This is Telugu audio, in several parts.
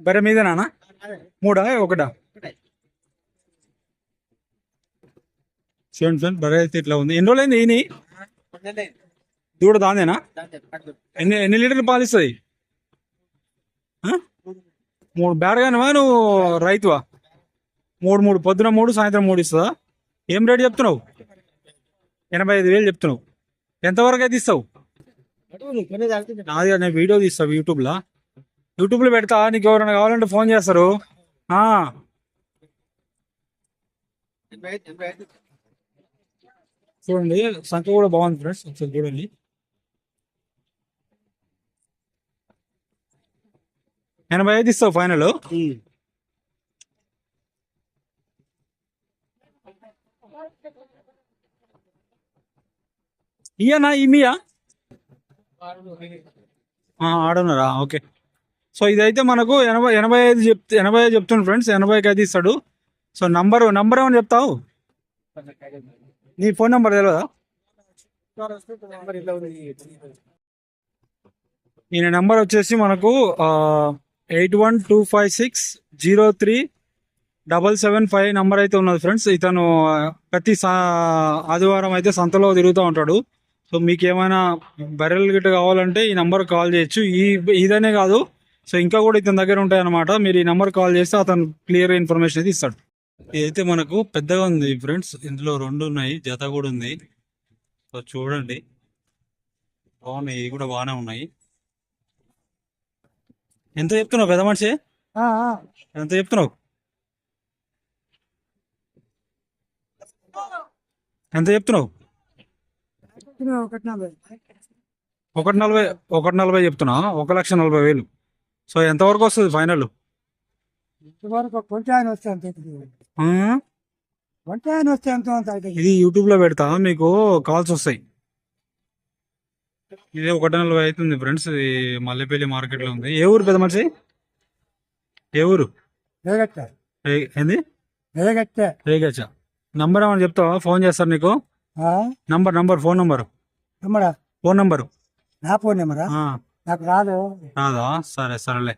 బరే మీదేనా మూడా? ఒకటా? చూడండి చూడండి బరే అయితే ఇట్లా ఉంది. ఎన్ని రోజులైంది ఈయన? దూడ దాందేనా? ఎన్ని ఎన్ని లీటర్లు పాలిస్తుంది ఆ? మూడు బేడగానవా నువ్వు రైతువా? మూడు మూడు. పొద్దున మూడు సాయంత్రం మూడు ఇస్తుందా? ఏం రేటు చెప్తున్నావు? ఎనభై ఐదు వేలు చెప్తున్నావు. ఎంతవరకు అయితే ఇస్తావు? నాది నేను వీడియో తీస్తావు యూట్యూబ్లో యూట్యూబ్లో పెడతా నీకు ఎవరైనా కావాలంటే ఫోన్ చేస్తారు. చూడండి సంఖ్య కూడా బాగుంది ఫ్రెండ్స్ ఒకసారి చూడండి. ఎనభై ఐదు ఇస్తావు ఫైనల్ ఇయ్యనా ఇమియా ఆడున్నారా? ఓకే. సో ఇదైతే మనకు ఎనభై ఎనభై ఐదు చెప్తే ఎనభై ఐదు చెప్తున్నాను ఫ్రెండ్స్ ఎనభైకి అయితే ఇస్తాడు. సో నంబరు నంబర్ ఏమని చెప్తావు? నీ ఫోన్ నెంబర్ తెలియదా ఈయన నెంబర్ వచ్చేసి మనకు eight one two five six zero three double seven five number అయితే ఉన్నది ఫ్రెండ్స్. ఇతను ప్రతి సా ఆదివారం అయితే సంతలో తిరుగుతూ ఉంటాడు. సో మీకు ఏమైనా బర్రెలు గిట్ట కావాలంటే ఈ నెంబర్ కాల్ చేయొచ్చు. ఈ ఇదనే కాదు. సో ఇంకా కూడా ఇతని దగ్గర ఉంటాయి అనమాట మీరు ఈ నెంబర్ కాల్ చేస్తే అతను క్లియర్ ఇన్ఫర్మేషన్ అయితే ఇస్తాడు. ఇదైతే మనకు పెద్దగా ఉంది ఫ్రెండ్స్. ఇందులో రెండు ఉన్నాయి. జత కూడా ఉంది. సో చూడండి. బాగున్నాయి. ఇవి కూడా బాగానే ఉన్నాయి. ఎంత చెప్తున్నావు పెద్ద మనిషి? ఎంత చెప్తున్నావు? ఎంత చెప్తున్నావు? ఒకటి నలభై. ఒకటి నలభై చెప్తున్నా. ఒక లక్ష నలభై వేలు. సో ఎంతవరకు వస్తుంది ఫైనల్? వరకు? కొంచెం ఆయన వస్తే అంత అవుతుంది. కొంచెం ఆయన వస్తే ఎంత అంత అవుతుంది. ఇది యూట్యూబ్లో పెడతా మీకు కాల్స్ వస్తాయి. ఇది ఒకటి నలభై అవుతుంది ఫ్రెండ్స్ ఇది మల్లెపల్లి మార్కెట్లో ఉంది. ఏ ఊరు పెద్ద మనిషి? ఏ ఊరు? ఏంది? రేగచ్చ నంబర్ ఏమని చెప్తావా? ఫోన్ చేస్తారు నీకు? Number number phone number. తమ్ముడా ఫోన్ నంబరు. నా ఫోన్ నెంబరా? నాకు రాదు. రాదా? సరే సరేలే.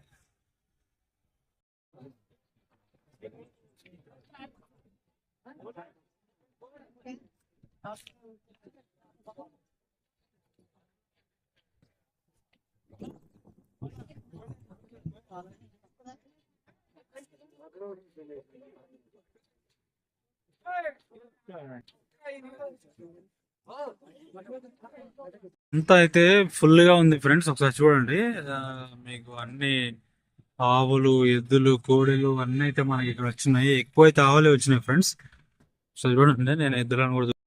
అంతా అయితే ఫుల్గా ఉంది ఫ్రెండ్స్ ఒకసారి చూడండి. మీకు అన్ని ఆవులు ఎద్దులు కోడెలు అన్నీ అయితే మనకి ఇక్కడ వచ్చినాయి. ఎక్కువ అయితే ఆవులే వచ్చినాయి ఫ్రెండ్స్. సో చూడండి నేను ఎద్దులను కూడా